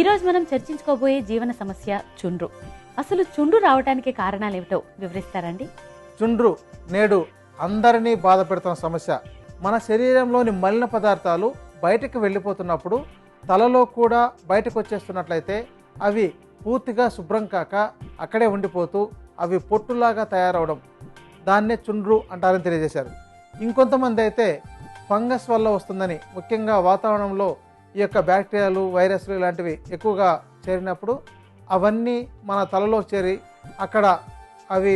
ఈరోజు మనం చర్చించుకోబోయే జీవన సమస్య చుండ్రు. అసలు చుండ్రు రావడానికి కారణాలేమిటో వివరిస్తారండి? చుండ్రు నేడు అందరినీ బాధ పెడుతున్న సమస్య. మన శరీరంలోని మలిన పదార్థాలు బయటకు వెళ్ళిపోతున్నప్పుడు తలలో కూడా బయటకు వచ్చేస్తున్నట్లయితే అవి పూర్తిగా శుభ్రం కాక అక్కడే ఉండిపోతూ అవి పొట్టులాగా తయారవడం దాన్నే చుండ్రు అంటారని తెలియజేశారు. ఇంకొంతమంది అయితే ఫంగస్ వల్ల వస్తుందని ముఖ్యంగా వాతావరణంలో ఈ యొక్క బ్యాక్టీరియాలు వైరస్లు ఇలాంటివి ఎక్కువగా చేరినప్పుడు అవన్నీ మన తలలో చేరి అక్కడ అవి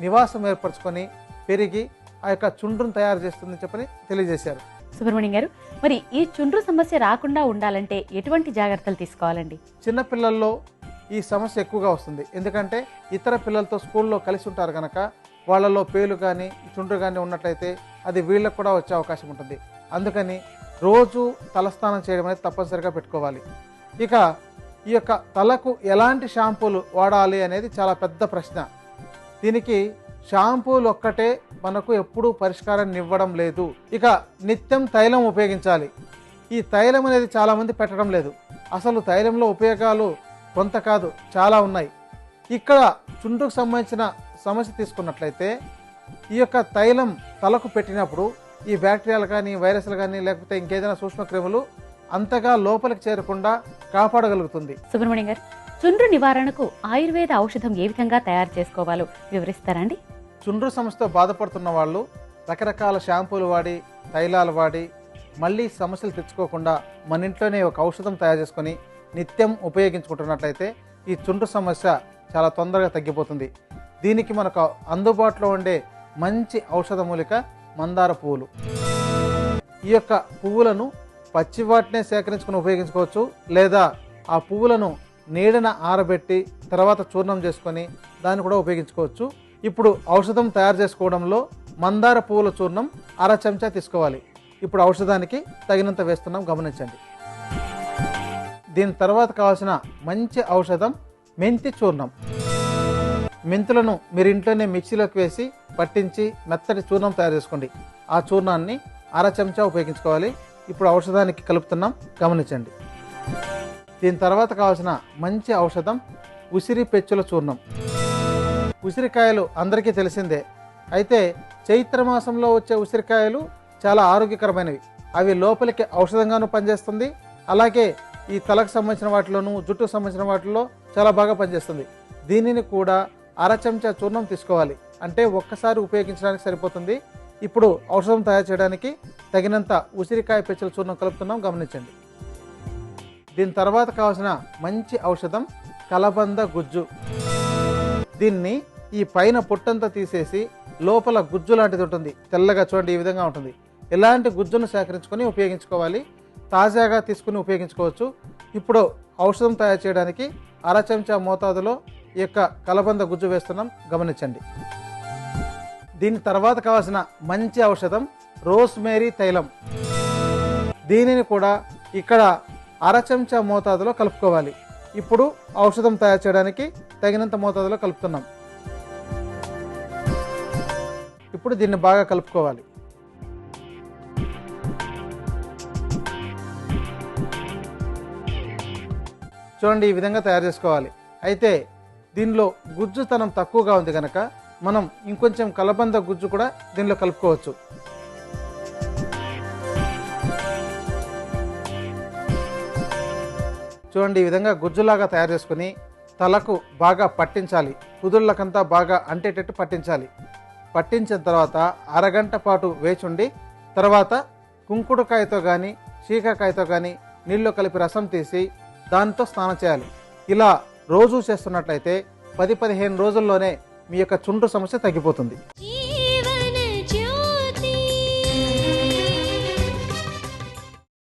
నివాసం ఏర్పరచుకొని పెరిగి ఆ యొక్క చుండ్రును తయారు చేస్తుందని చెప్పని తెలియజేశారు. సుబ్రహ్మణ్యం గారు మరి ఈ చుండ్రు సమస్య రాకుండా ఉండాలంటే ఎటువంటి జాగ్రత్తలు తీసుకోవాలండి? చిన్నపిల్లల్లో ఈ సమస్య ఎక్కువగా వస్తుంది. ఎందుకంటే ఇతర పిల్లలతో స్కూల్లో కలిసి ఉంటారు కనుక వాళ్ళలో పేలు కానీ చుండ్రు కానీ ఉన్నట్లయితే అది వీళ్ళకు కూడా వచ్చే అవకాశం ఉంటుంది. అందుకని రోజు తలస్నానం చేయడం అనేది తప్పనిసరిగా పెట్టుకోవాలి. ఇక ఈ యొక్క తలకు ఎలాంటి షాంపూలు వాడాలి అనేది చాలా పెద్ద ప్రశ్న. దీనికి షాంపూలు ఒక్కటే మనకు ఎప్పుడూ పరిష్కారాన్ని ఇవ్వడం లేదు. ఇక నిత్యం తైలం ఉపయోగించాలి. ఈ తైలం అనేది చాలామంది పెట్టడం లేదు. అసలు తైలంలో ఉపయోగాలు కొంత కాదు చాలా ఉన్నాయి. ఇక్కడ చుండ్రుకు సంబంధించిన సమస్య తీసుకున్నట్లయితే ఈ యొక్క తైలం తలకు పెట్టినప్పుడు ఈ బ్యాక్టీరియాలు కానీ వైరస్లు కానీ లేకపోతే ఇంకేదైనా సూక్ష్మక్రిములు అంతగా లోపలికి చేరకుండా కాపాడగలుగుతుంది. సుబ్రహ్మణ్యం గారు చుండ్రు నివారణకు ఆయుర్వేద ఔషధం ఏ విధంగా తయారు చేసుకోవాలో వివరిస్తారండి చుండ్రు సమస్యతో బాధపడుతున్న వాళ్ళు రకరకాల షాంపూలు వాడి తైలాలు వాడి మళ్ళీ సమస్యలు తెచ్చుకోకుండా మన ఇంట్లోనే ఒక ఔషధం తయారు చేసుకొని నిత్యం ఉపయోగించుకుంటున్నట్లయితే ఈ చుండ్రు సమస్య చాలా తొందరగా తగ్గిపోతుంది. దీనికి మనకు అందుబాటులో ఉండే మంచి ఔషధ మూలిక మందార పువ్వులు. ఈ యొక్క పువ్వులను పచ్చి వాటినే సేకరించుకుని ఉపయోగించుకోవచ్చు. లేదా ఆ పువ్వులను నీడన ఆరబెట్టి తర్వాత చూర్ణం చేసుకొని దాన్ని కూడా ఉపయోగించుకోవచ్చు. ఇప్పుడు ఔషధం తయారు చేసుకోవడంలో మందార పువ్వుల చూర్ణం అర చెంచా తీసుకోవాలి. ఇప్పుడు ఔషధానికి తగినంత వేస్తున్నాం గమనించండి. దీని తర్వాత కావాల్సిన మంచి ఔషధం మెంతి చూర్ణం. మెంతులను మీరు ఇంట్లోనే మిక్సీలోకి వేసి పట్టించి మెత్తటి చూర్ణం తయారు చేసుకోండి. ఆ చూర్ణాన్ని అర చెంచా ఉపయోగించుకోవాలి. ఇప్పుడు ఔషధానికి కలుపుతున్నాం. గమనించండి. దీని తర్వాత కావాల్సిన మంచి ఔషధం ఉసిరి పెచ్చుల చూర్ణం. ఉసిరికాయలు అందరికీ తెలిసిందే. అయితే చైత్ర మాసంలో వచ్చే ఉసిరికాయలు చాలా ఆరోగ్యకరమైనవి. అవి లోపలికి ఔషధంగాను పనిచేస్తుంది. అలాగే ఈ తలకు సంబంధించిన వాటిలోనూ జుట్టుకు సంబంధించిన వాటిలో చాలా బాగా పనిచేస్తుంది. దీనిని కూడా అర చెంచా చూర్ణం తీసుకోవాలి. అంటే ఒక్కసారి ఉపయోగించడానికి సరిపోతుంది. ఇప్పుడు ఔషధం తయారు చేయడానికి తగినంత ఉసిరికాయ పెచ్చల చూర్ణం కలుపుతున్నాం. గమనించండి. దీని తర్వాత కావాల్సిన మంచి ఔషధం కలబంద గుజ్జు. దీన్ని ఈ పైన పొట్టంతా తీసేసి లోపల గుజ్జు లాంటిది ఉంటుంది. తెల్లగా చూడండి ఈ విధంగా ఉంటుంది. ఇలాంటి గుజ్జును సేకరించుకొని ఉపయోగించుకోవాలి? తాజాగా తీసుకుని ఉపయోగించుకోవచ్చు. ఇప్పుడు ఔషధం తయారు చేయడానికి అర చెంచా మోతాదులో ఈ యొక్క కలబంద గుజ్జు వేస్తున్నాం. గమనించండి. దీని తర్వాత కావాల్సిన మంచి ఔషధం రోస్మేరీ తైలం. దీనిని కూడా ఇక్కడ అర చెంచా మోతాదులో కలుపుకోవాలి. ఇప్పుడు ఔషధం తయారు చేయడానికి తగినంత మోతాదులో కలుపుతున్నాం. ఇప్పుడు దీన్ని బాగా కలుపుకోవాలి. చూడండి ఈ విధంగా తయారు చేసుకోవాలి. అయితే దీనిలో గుజ్జుతనం తక్కువగా ఉంది కనుక మనం ఇంకొంచెం కలబంద గుజ్జు కూడా దీనిలో కలుపుకోవచ్చు. చూడండి ఈ విధంగా గుజ్జులాగా తయారు చేసుకుని తలకు బాగా పట్టించాలి. కుదుళ్ళకంతా బాగా అంటేటట్టు పట్టించాలి. పట్టించిన తర్వాత అరగంట పాటు వేచుండి తర్వాత కుంకుడుకాయతో కానీ శీకాకాయతో కానీ నీళ్ళు కలిపి రసం తీసి దాంతో స్నానం చేయాలి. ఇలా రోజు చేస్తున్నట్లయితే పది పదిహేను రోజుల్లోనే మీ యొక్క చుండ్రు సమస్య తగ్గిపోతుంది.